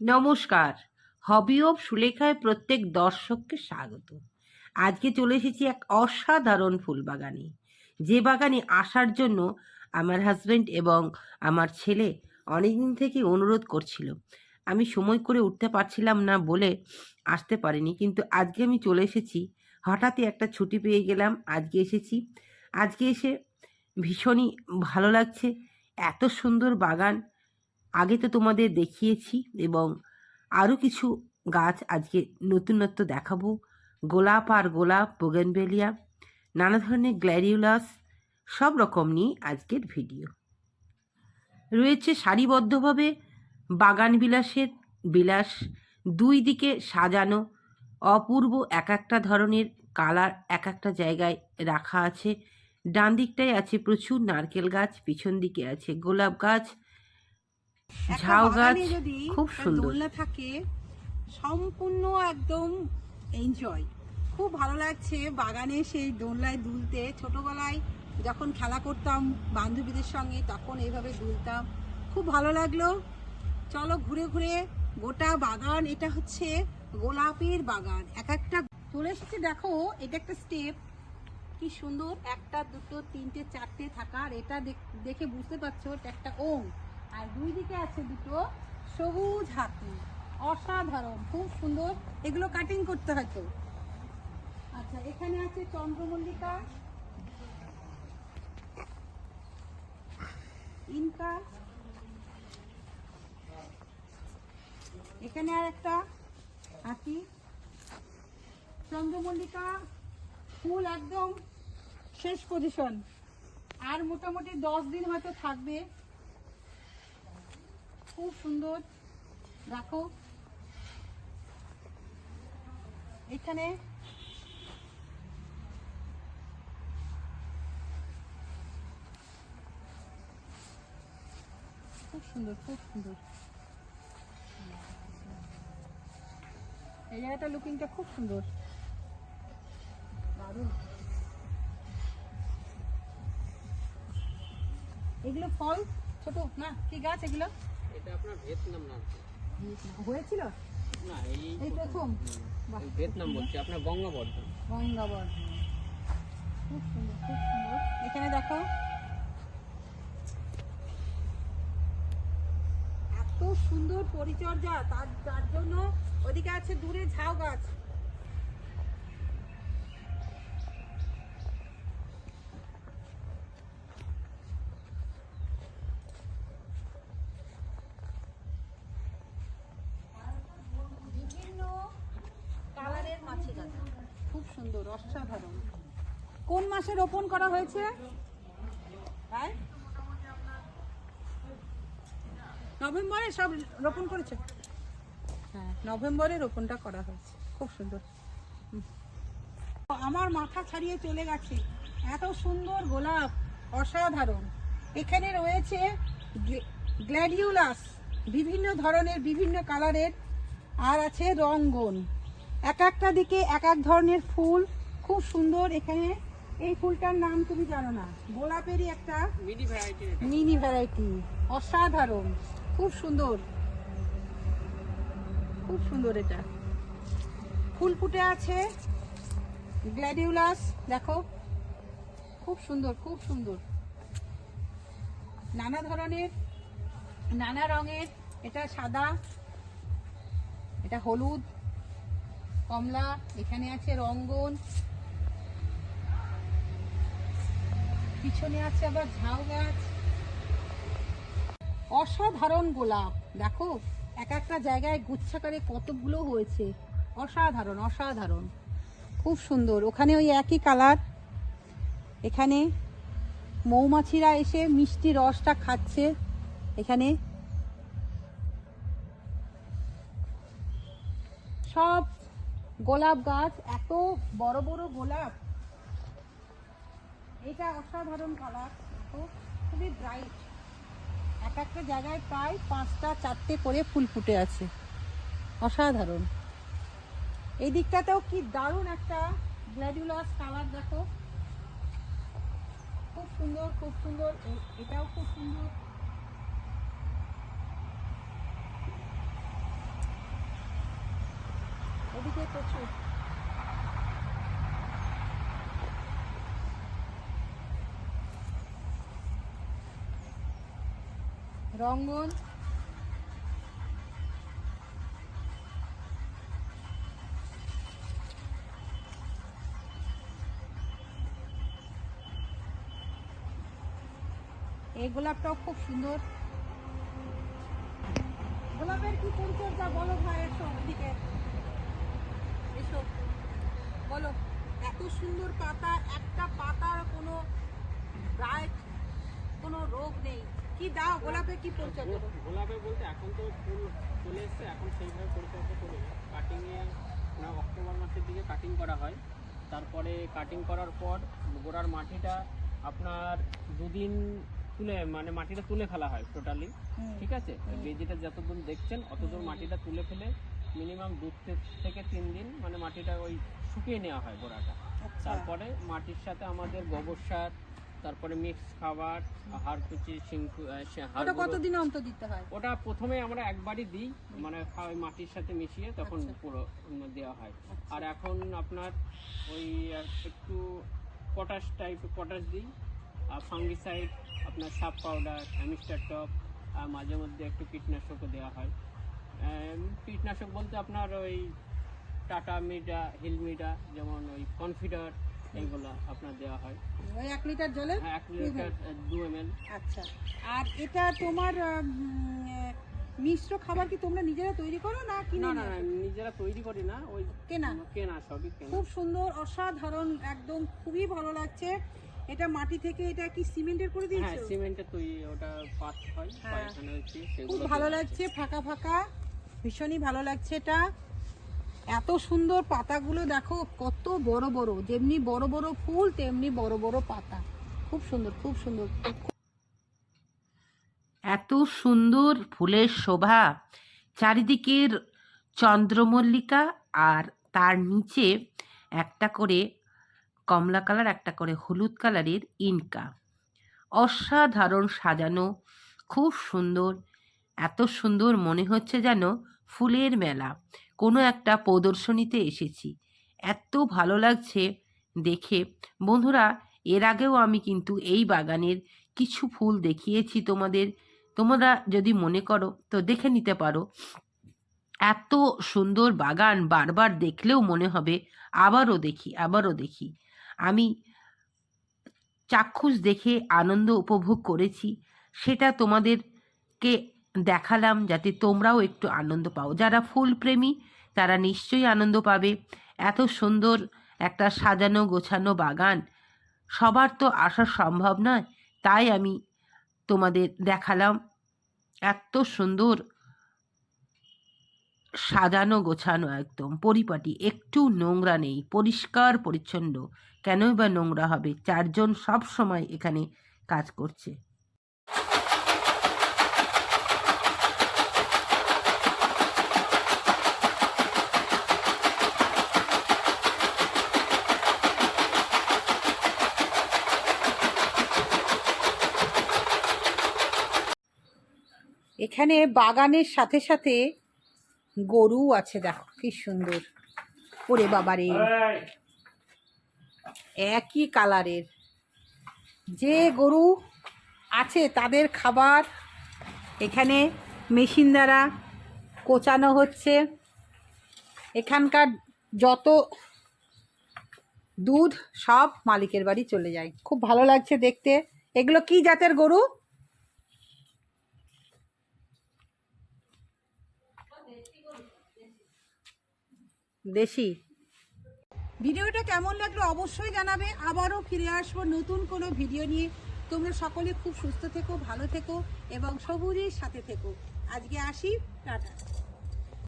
নমস্কার। হবি অব সুলেখায় প্রত্যেক দর্শককে স্বাগত। আজকে চলে এসেছি এক অসাধারণ ফুল বাগানে যে বাগানে আসার জন্য আমার হাজবেন্ড এবং আমার ছেলে অনেকদিন থেকে অনুরোধ করছিল। আমি সময় করে উঠতে পারছিলাম না বলে আসতে পারিনি, কিন্তু আজকে আমি চলে এসেছি। হঠাৎই একটা ছুটি পেয়ে গেলাম, আজকে এসেছি। আজকে এসে ভীষণই ভালো লাগছে। এত সুন্দর বাগান আগে তো তোমাদের দেখিয়েছি এবং আরও কিছু গাছ আজকে নতুনত্ব দেখাবো। গোলাপ আর গোলাপ বোগেনবেলিয়া নানা ধরনের গ্ল্যারিউলাস সব রকম নিয়ে আজকের ভিডিও রয়েছে সারিবদ্ধভাবে বাগান বিলাসের বিলাস, দুই দিকে সাজানো, অপূর্ব এক একটা ধরনের কালার এক একটা জায়গায় রাখা আছে। ডান দিকটায় আছে প্রচুর নারকেল গাছ, পিছন দিকে আছে গোলাপ গাছ ঝাউ গাছ খুব সুন্দর। দোলনা থাকে সম্পূর্ণ একদম এনজয় খুব ভালো লাগছে বাগানে সেই দোলনায় দুলতে। ছোটবেলায় যখন খেলা করতাম বান্ধবীদের সঙ্গে তখন এইভাবে দুলতাম। খুব ভালো লাগল। চলো ঘুরে ঘুরে গোটা বাগান এটা হচ্ছে গোলাপের বাগান। এক একটা চলে এসেছে দেখো এটা একটা স্টেপ কি সুন্দর একটা দুটো তিনটে চারটে থাকা আর এটা দেখ- দেখে বুঝতে পারছ এটা একটা ওম। আর দুই দিকে আছে দুটো সবুজ হাতি। অসাধারণ, খুব সুন্দর। এগুলো কাটিং করতে হয়তো আচ্ছা এখানে আছে চন্দ্রমল্লিকা, ইনকা। এখানে আর একটা হাতি। চন্দ্রমল্লিকা, ফুল একদম শেষ পজিশন আর মোটামুটি দশ দিন হয়তো থাকবে। খুব সুন্দর। রাখো। এখানে খুব সুন্দর খুব সুন্দর। এই জায়গাটা লুকিংটা খুব সুন্দর। দারুণ। এগুলো ফল? ছোট? না, কি গাছ এগুলো? এটা আপনার ভিয়েতনাম নাম হয়েছিল? না এই প্রথম। ভিয়েতনাম বলছি আপনার গঙ্গাবর্ধন গঙ্গাবর্ধন খুব সুন্দর খুব সুন্দর। এখানে দেখো। এত সুন্দর পরিচর্যা তার তার জন্য ওদিকে আছে দূরে ঝাউ গাছ। সুন্দর, অসাধারণ। কোন মাসে রোপণ করা হয়েছে? হ্যাঁ নভেম্বরে সব রোপণ করেছে? হ্যাঁ নভেম্বরে রোপণটা করা হয়েছে। খুব সুন্দর। আমার মাথা ছাড়িয়ে চলে গেছে। এত সুন্দর গোলাপ, অসাধারণ। এখানে রয়েছে গ্লে- গ্ল্যাডিউলাস বিভিন্ন ধরনের, বিভিন্ন কালারের, আর আছে রঙ্গন। এক একটা দিকে এক এক ধরনের ফুল। খুব সুন্দর এখানে। এই ফুলটার নাম তুমি জানো না। গোলাপেরই একটা মিনি ভ্যারাইটি অসাধারণ। খুব সুন্দর। খুব সুন্দর এটা। ফুল ফুটে আছে। গ্ল্যাডিউলাস দেখো। খুব সুন্দর খুব সুন্দর। নানা ধরনের নানা রঙের। এটা সাদা এটা হলুদ। কমলা, এখানে আছে রঙ্গন। পিছনে আছে আবার ঝাউ গাছ। অসাধারণ গোলাপ, দেখো, এক একটা জায়গায় গুচ্ছাকারে কতগুলো হয়েছে। অসাধারণ অসাধারণ। খুব সুন্দর। ওখানে ওই একই কালার। এখানে মৌমাছিরা এসে মিষ্টি রসটা খাচ্ছে। এখানে সব গোলাপ গাছ, এত বড় বড় গোলাপ। এটা অসাধারণ কালার খুবই ব্রাইট এক একটা জায়গায় প্রায় পাঁচটা, চারটে করে ফুল ফুটে আছে। অসাধারণ। এই দিকটাতেও কি দারুণ একটা গ্ল্যাডিউলাস কালার দেখো। খুব সুন্দর খুব সুন্দর এটাও খুব সুন্দর। চারিদিকে প্রচুর। রঙ্গন। এই গোলাপটাও খুব সুন্দর। গোলাপের কি পরিচর্যা বলো ভাই এসো ওদিকে? এসো। বলো এত সুন্দর পাতা একটা পাতার কোনো ব্রাইট কোনো রোগ নেই। কি দাও গোলাপের কি পরিচর্যা গোলাপে বলতে এখন তো ফুল চলে এসছে এখন সেইভাবে পরিচর্যা করি কাটিংয়ে না অক্টোবর মাসের দিকে কাটিং করা হয়। তারপরে কাটিং করার পর গোড়ার মাটিটা আপনার দুদিন তুলে মানে মাটিটা তুলে ফেলা হয় টোটালি ঠিক আছে? বেজিটা যতদূর দেখছেন অতদূর মাটিটা তুলে ফেলে মিনিমাম দু থেকে তিন দিন মানে মাটিটা ওই শুকিয়ে নেওয়া হয় গোড়াটা। আচ্ছা। তারপরে মাটির সাথে আমাদের গোবর সার তারপরে মিক্স খাবার হাড় কুচি শিংকু হাড় ওটা কতদিন অন্তর দিতে হয়? ওটা প্রথমে আমরা একবারই দিই মানে ওই মাটির সাথে মিশিয়ে তখন আচ্ছা। পুরো দেওয়া হয়। আর এখন আপনার ওই একটু পটাশ টাইপ পটাশ দিই। আর ফাঙ্গিসাইড আপনার সাপ পাউডার অ্যামিস্টার টপ আর মাঝে মধ্যে একটু কীটনাশকও দেওয়া হয়। কীটনাশক বলতে আপনার ওই টাটা মিডা হিলমিডা যেমন ওই কনফিডার এইগুলো আপনার দেওয়া হয়। ওই এক লিটার জলে? হ্যাঁ এক লিটার দু এম এল আচ্ছা। আর এটা তোমার মিশ্র খাবার কি তোমরা নিজেরা তৈরি করো না কিনে না না? নিজেরা তৈরি করি না ওই কেনা? কেনা সবই কেনা। খুব সুন্দর অসাধারণ একদম খুবই ভালো লাগছে। এটা মাটি থেকে এটা কি সিমেন্টের করে হ্যাঁ দিয়েছ? সিমেন্টের তৈরি ওটা পাত হয় হ্যাঁ। পায়খানা হচ্ছে খুব ভালো লাগছে ফাঁকা ফাঁকা। ভীষণই ভালো লাগছে এটা। এত সুন্দর পাতাগুলো দেখো, কত বড় বড়। যেমনি বড় বড় ফুল, তেমনি বড় বড় পাতা। খুব সুন্দর খুব সুন্দর। এত সুন্দর ফুলের শোভা। চারিদিকের চন্দ্রমল্লিকা আর তার নিচে একটা করে কমলা কালার, একটা করে হলুদ কালারের ইনকা। অসাধারণ সাজানো, খুব সুন্দর। এত সুন্দর মনে হচ্ছে যেন ফুলের মেলা। কোনো একটা প্রদর্শনীতে এসেছি। এত ভালো লাগছে দেখে। বন্ধুরা, এর আগেও আমি কিন্তু এই বাগানের কিছু ফুল দেখিয়েছি তোমাদের। তোমরা যদি মনে করো, তো দেখে নিতে পারো। এত সুন্দর বাগান বারবার দেখলেও মনে হবে, আবারও দেখি আবারও দেখি। আমি চাক্ষুষ দেখে আনন্দ উপভোগ করেছি। সেটা তোমাদেরকে দেখালাম যাতে তোমরাও একটু আনন্দ পাও। যারা ফুল প্রেমী, তারা নিশ্চয়ই আনন্দ পাবে। এত সুন্দর একটা সাজানো গোছানো বাগান, সবার তো আসা সম্ভব নয়, তাই আমি তোমাদের দেখালাম। এত সুন্দর সাজানো গোছানো একদম পরিপাটি, একটু নোংরা নেই, পরিষ্কার, পরিচ্ছন্ন। কেনই বা নোংরা হবে? চারজন সব সময় এখানে কাজ করছে। এখানে বাগানের সাথে সাথে গরু আছে, দেখো, কি সুন্দর। ওরে বাবারে। একই কালারের। যে গরু আছে তাদের খাবার এখানে মেশিন দ্বারা কোচানো হচ্ছে। এখানকার যত দুধ সব মালিকের বাড়ি চলে যায়। খুব ভালো লাগছে দেখতে। এগুলো কি জাতের গরু? দেশি। ভিডিওটা কেমন লাগল অবশ্যই জানাবে। আবারও ফিরে আসব নতুন কোনো ভিডিও নিয়ে। তোমরা সকলে খুব সুস্থ থেকো, ভালো থেকো এবং সবুজের সাথে থেকো। আজকে আসি, টাটা।